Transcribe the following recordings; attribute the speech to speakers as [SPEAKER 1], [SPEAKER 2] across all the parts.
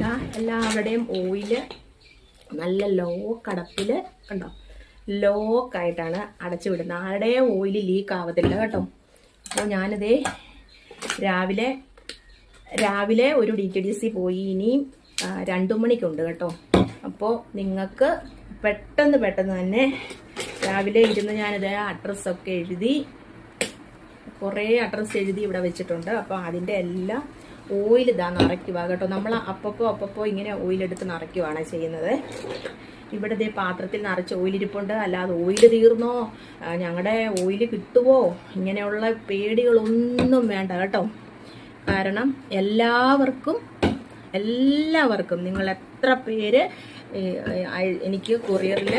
[SPEAKER 1] ദാ എല്ലാവരുടെയും ഓയിൽ നല്ല ലോ കടപ്പിൽ കണ്ടോ? ലോക്കായിട്ടാണ് അടച്ചു വിടുന്നത്. ആരുടെയും ഓയിൽ ലീക്ക് ആവത്തില്ല കേട്ടോ. അപ്പോൾ ഞാനിതേ രാവിലെ രാവിലെ ഒരു ഡി ടി ഡി സി പോയി ഇനിയും രണ്ടു മണിക്കുണ്ട് കേട്ടോ. അപ്പോൾ നിങ്ങൾക്ക് പെട്ടെന്ന് പെട്ടെന്ന് തന്നെ രാവിലെ ഇരുന്ന് ഞാനിത് അഡ്രസ്സൊക്കെ എഴുതി കുറേ അഡ്രസ്സ് എഴുതി ഇവിടെ വെച്ചിട്ടുണ്ട്. അപ്പോൾ അതിന്റെ എല്ലാം ഓയിൽ ഇതാ നിറയ്ക്കുക കേട്ടോ. നമ്മൾ അപ്പപ്പോ അപ്പപ്പോ ഇങ്ങനെ ഓയിലെടുത്ത് നിറയ്ക്കുവാണ് ചെയ്യുന്നത്. ഇവിടെ ഇതേ പാത്രത്തിൽ നിറച്ച് ഓയിലിരിപ്പുണ്ട് അല്ലാതെ ഓയിൽ തീർന്നോ? ഞങ്ങളുടെ ഓയിൽ കിട്ടുമോ ഇങ്ങനെയുള്ള പേടികളൊന്നും വേണ്ട കേട്ടോ. കാരണം എല്ലാവർക്കും എല്ലാവർക്കും നിങ്ങൾ എത്ര പേര് എനിക്ക് കൊറിയറിൽ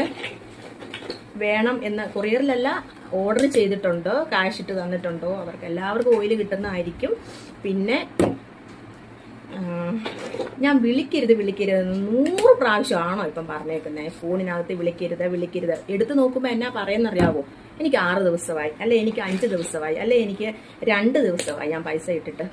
[SPEAKER 1] വേണം എന്ന് കൊറിയറിലല്ല ഓർഡർ ചെയ്തിട്ടുണ്ടോ? കാശ് ഇട്ട് തന്നിട്ടുണ്ടോ? അവർക്ക് എല്ലാവർക്കും ഓയിൽ കിട്ടുന്നതായിരിക്കും. പിന്നെ ഞാൻ വിളിക്കരുത് വിളിക്കരുത് നൂറ് പ്രാവശ്യമാണോ ഇപ്പം പറഞ്ഞേക്കുന്നത് ഫോണിനകത്ത് വിളിക്കരുത് വിളിക്കരുത്. എടുത്തു നോക്കുമ്പോൾ എന്നാ പറയുന്നറിയാവോ? എനിക്ക് ആറ് ദിവസമായി അല്ലെ എനിക്ക് അഞ്ച് ദിവസമായി അല്ലെ എനിക്ക് രണ്ട് ദിവസമായി ഞാൻ പൈസ ഇട്ടിട്ട്.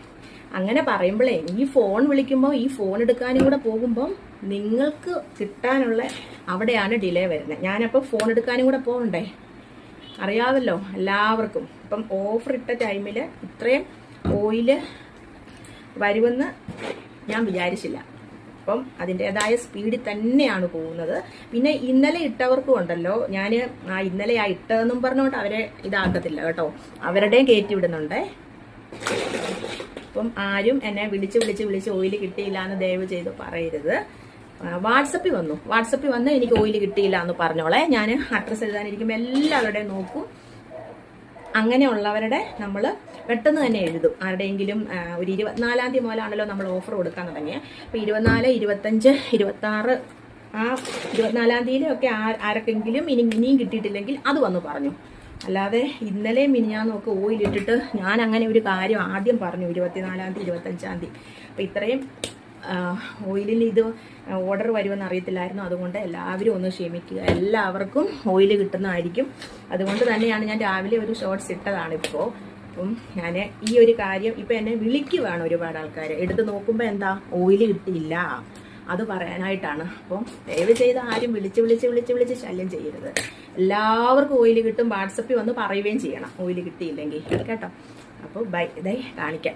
[SPEAKER 1] അങ്ങനെ പറയുമ്പോഴേ ഈ ഫോൺ വിളിക്കുമ്പോൾ ഈ ഫോൺ എടുക്കാനും കൂടെ പോകുമ്പം നിങ്ങൾക്ക് കിട്ടാനുള്ള അവിടെയാണ് ഡിലേ വരുന്നത്. ഞാനപ്പോൾ ഫോൺ എടുക്കാനും കൂടെ പോകണ്ടേ? അറിയാമല്ലോ എല്ലാവർക്കും. ഇപ്പം ഓഫർ ഇട്ട ടൈമിൽ ഇത്രയും ഓയിൽ വരുമെന്ന് ഞാൻ വിചാരിച്ചില്ല. അപ്പം അതിന്റെതായ സ്പീഡിൽ തന്നെയാണ് പോകുന്നത്. പിന്നെ ഇന്നലെ ഇട്ടവർക്കും ഉണ്ടല്ലോ. ഞാൻ ആ ഇന്നലെ ആ ഇട്ടതെന്നും പറഞ്ഞുകൊണ്ട് അവരെ ഇതാക്കത്തില്ല കേട്ടോ. അവരുടെയും കയറ്റി വിടുന്നുണ്ടേ. അപ്പം ആരും എന്നെ വിളിച്ച് വിളിച്ച് വിളിച്ച് ഓയിൽ കിട്ടിയില്ല എന്ന് ദയവ് ചെയ്ത് പറയരുത്. വാട്സപ്പിൽ വന്നു. വാട്സപ്പിൽ വന്ന് എനിക്ക് ഓയിൽ കിട്ടിയില്ല എന്ന് പറഞ്ഞോളെ. ഞാൻ അഡ്രസ്സ് എഴുതാനിരിക്കുമ്പോൾ എല്ലാവരുടെയും നോക്കും. അങ്ങനെയുള്ളവരുടെ നമ്മൾ പെട്ടെന്ന് തന്നെ എഴുതും. ആരുടെയെങ്കിലും ഒരു ഇരുപത്തിനാലാം തീയതി മുതലാണല്ലോ നമ്മൾ ഓഫർ കൊടുക്കാൻ തുടങ്ങിയത് അപ്പോൾ ഇരുപത്തിനാല് ഇരുപത്തഞ്ച് ഇരുപത്താറ് ആ ഇരുപത്തിനാലാം തീയതിയിലൊക്കെ ആ- ആർക്കെങ്കിലും ഇനി ഇനിയും കിട്ടിയിട്ടില്ലെങ്കിൽ അത് വന്ന് പറഞ്ഞു. അല്ലാതെ ഇന്നലെ മിനിഞ്ഞാന്നൊക്കെ ഓയിൽ ഇട്ടിട്ട് ഞാൻ അങ്ങനെ ഒരു കാര്യം ആദ്യം പറഞ്ഞു. ഇരുപത്തിനാലാം തീയതി ഇരുപത്തഞ്ചാം തീയതി. അപ്പം ഇത്രയും ഓയിലിന് ഇത് ഓർഡർ വരുമെന്ന് അറിയത്തില്ലായിരുന്നു. അതുകൊണ്ട് എല്ലാവരും ഒന്ന് ക്ഷമിക്കുക. എല്ലാവർക്കും ഓയിൽ കിട്ടുന്നതായിരിക്കും. അതുകൊണ്ട് തന്നെയാണ് ഞാൻ രാവിലെ ഒരു ഷോർട്ട്സ് ഇട്ടതാണ് ഇപ്പോൾ അപ്പം ഞാൻ ഈ ഒരു കാര്യം ഇപ്പം എന്നെ വിളിക്കുവാണ് ഒരുപാട് ആൾക്കാർ എടുത്ത് നോക്കുമ്പോൾ എന്താ? ഓയിൽ കിട്ടിയില്ല. അത് പറയാനായിട്ടാണ്. അപ്പം ദയവ് ചെയ്ത് ആരും വിളിച്ച് വിളിച്ച് വിളിച്ച് വിളിച്ച് ശല്യം ചെയ്യരുത്. എല്ലാവർക്കും ഓയിൽ കിട്ടും. വാട്സപ്പിൽ വന്ന് പറയുകയും ചെയ്യണം. ഓയിൽ കിട്ടിയില്ലെങ്കിൽ. കേട്ടോ? അപ്പോൾ ബൈ. ഇതായി കാണിക്കാം.